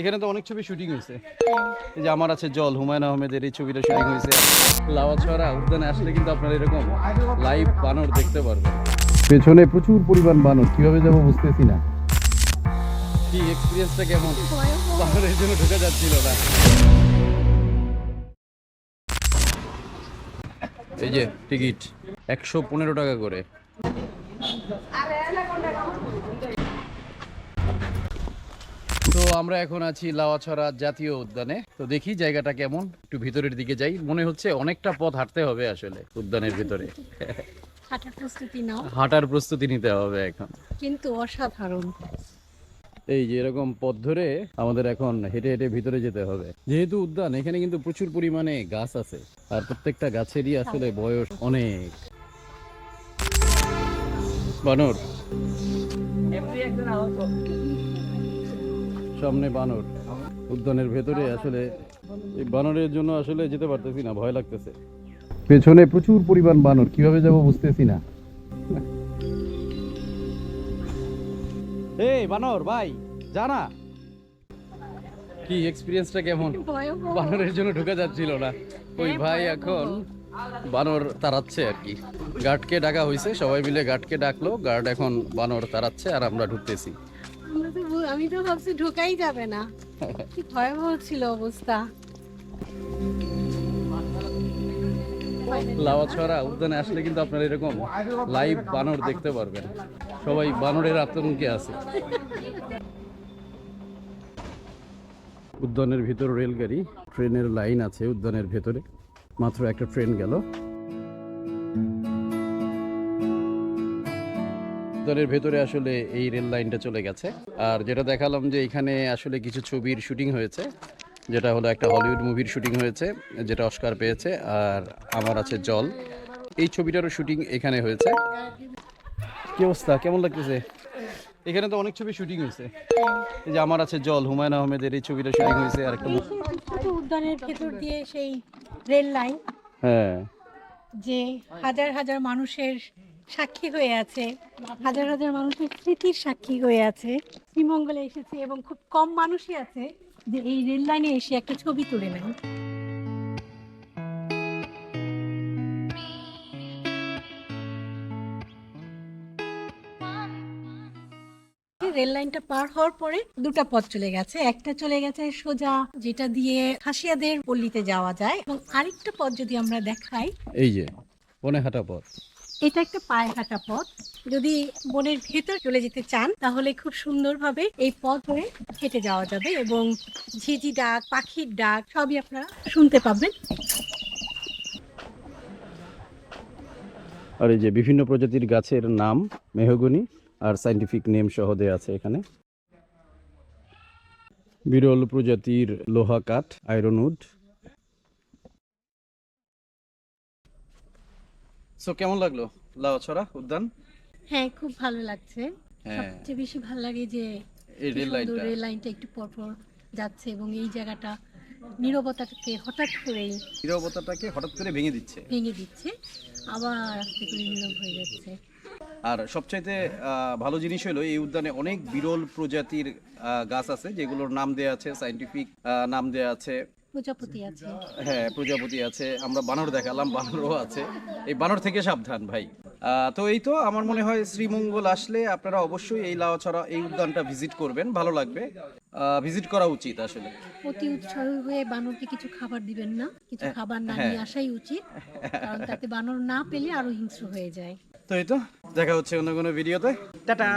এখানে তো অনেক ছবি শুটিং হয়েছে এই যে আমার আছে জল হুমায়ুন আহমেদের এই ছবিটা শুটিং হয়েছে লাওয়া লাওয়াছড়া উদ্যানে আসলে কিন্তু আপনারা এরকম লাইভ বানর দেখতে পারবেন। পেছনে প্রচুর পরিমাণ বানর কীভাবে যাব বুঝতেছি না। কি এক্সপিরিয়েন্সটা কেমন? বানরের জন্য ঢুকে যাচ্ছিল না। এই যে টিকিট একশো পনেরো টাকা করে। তো আমরা এখন আছি লাওয়াছড়া জাতীয় উদ্যানে। তো দেখি জায়গাটা কেমন একটু ভিতরের দিকে যাই। মনে হচ্ছে অনেকটা পথ হাঁটতে হবে আসলে উদ্যানের ভিতরে। হাঁটার প্রস্তুতি নাও। হাঁটার প্রস্তুতি নিতে হবে এখন। কিন্তু অসাধারণ। এই যে এরকম পথ ধরে আমাদের এখন হেঁটে হেঁটে ভিতরে যেতে হবে। যেহেতু উদ্যান এখানে কিন্তু প্রচুর পরিমাণে গাছ আছে। আর প্রত্যেকটা গাছেরই আসলে বয়স অনেক। বানর। সামনে বানর উদ্যানের ভেতরে আসলে এই বানরের জন্য আসলে যেতে পারতেছি না ভয় লাগতেছে। পেছনে প্রচুর পরিমাণ বানর কীভাবে যাব বুঝতেছি না। এই বানর ভাই জানা কি এক্সপিরিয়েন্সটা কেমন? বানরের জন্য ঢুকে যাচ্ছিল না। ওই হ্যাঁ, ভাই এখন বানর তাড়াচ্ছে আর কি। গার্ডকে ডাকা হয়েছে সবাই মিলে গার্ডকে ডাকলো গার্ড এখন বানর তাড়াচ্ছে আর আমরা ঢুকতেছি। আমরা তো আমি তো ভাবছি ঢোকাই যাবে না। কি ভয়াবহ ছিল অবস্থা। লাওয়াছড়া উদ্যানে আসলে কিন্তু আপনারা এরকম লাইভ বানর দেখতে পারবেন। সবাই বানরের আতঙ্কে আছে। উদ্যানের ভিতর রেলগাড়ি, ট্রেনের লাইন আছে উদ্যানের ভেতরে। মাত্র একটা ট্রেন গেল। উদ্যানের ভেতরে আসলে এই রেল লাইনটা চলে গেছে। আর যেটা দেখালাম যে এখানে আসলে কিছু ছবির শুটিং হয়েছে যেটা হলো একটা হলিউড মুভির শুটিং হয়েছে যেটা অস্কার পেয়েছে আর আমার আছে জল। এই ছবিটারও শুটিং এখানে হয়েছে। কি অবস্থা? কেমন লাগতেছে? এখানে তো অনেক ছবি শুটিং হয়েছে। এই যে আমার আছে জল হুমায়ুন আহমেদের এই ছবিটা শুটিং হয়েছে আর একটা উদ্যানের ভেতর দিয়ে সেই রেল লাইন হ্যাঁ। যে হাজার হাজার মানুষের সাক্ষী হয়ে আছে। হাজার হাজার মানুষের স্মৃতির সাক্ষী হয়ে আছে। শ্রীমঙ্গলে এসেছে এবং খুব কম মানুষই আছে যে এই রেল লাইনে এসে একটা ছবি তুলে নেয়। রেল লাইনটা পার হওয়ার পরে দুটা পথ চলে গেছে। একটা চলে গেছে সোজা, যেটা দিয়ে খাসিয়াদের পল্লীতে যাওয়া যায়। এবং আরেকটা পথ যদি আমরা দেখাই, এই যে বনে হাঁটা পথ। এটা একটা পায়ে হাঁটা পথ। যদি বনের ভেতর চলে যেতে চান, তাহলে খুব সুন্দরভাবে এই পথ ধরে হেঁটে যাওয়া যাবে এবং ঝিঝি ডাক, পাখির ডাক সবই আপনারা শুনতে পাবেন। আর এই যে বিভিন্ন প্রজাতির গাছের নাম মেহগনি আর সাইন্টিফিক নেম সহ দেয়া আছে এখানে। বিরল প্রজাতির লোহা কাঠ আয়রন সো কেমন লাগল? লাউছড়া উদ্যান? হ্যাঁ খুব ভালো লাগছে। হ্যাঁ। সবচেয়ে বেশি ভালো লাগে যে রেল লাইনটা। রেল লাইনটা একটু পরপর যাচ্ছে এবং এই জায়গাটা নীরবতাকে হঠাৎ করেই নীরবতাটাকে হঠাৎ করে ভেঙে দিচ্ছে। ভেঙে দিচ্ছে। আবার আস্তে করে নীরব হয়ে যাচ্ছে। আর সবচাইতে ভালো জিনিস হলো এই উদ্যানে অনেক বিরল প্রজাতির গাছ আছে যেগুলোর নাম দেয়া আছে সাইন্টিফিক নাম দেয়া আছে। প্রজাপতি আছে। হ্যাঁ প্রজাপতি আছে। আমরা বানর দেখালাম বানরও আছে। এই বানর থেকে সাবধান ভাই। তো এই তো আমার মনে হয় শ্রীমঙ্গল আসলে আপনারা অবশ্যই এই লাওয়াছড়া এই উদ্যানটা ভিজিট করবেন। ভালো লাগবে। ভিজিট করা উচিত আসলে। অতি উৎসাহী হয়ে বানরকে কিছু খাবার দিবেন না। কিছু খাবার না হ্যাঁ। নিয়ে আসাই উচিত। কারণ তাতে বানর না পেলে আরও হিংস্র হয়ে যায়। তো এই তো দেখা হচ্ছে অন্য কোনো ভিডিওতে টাটা!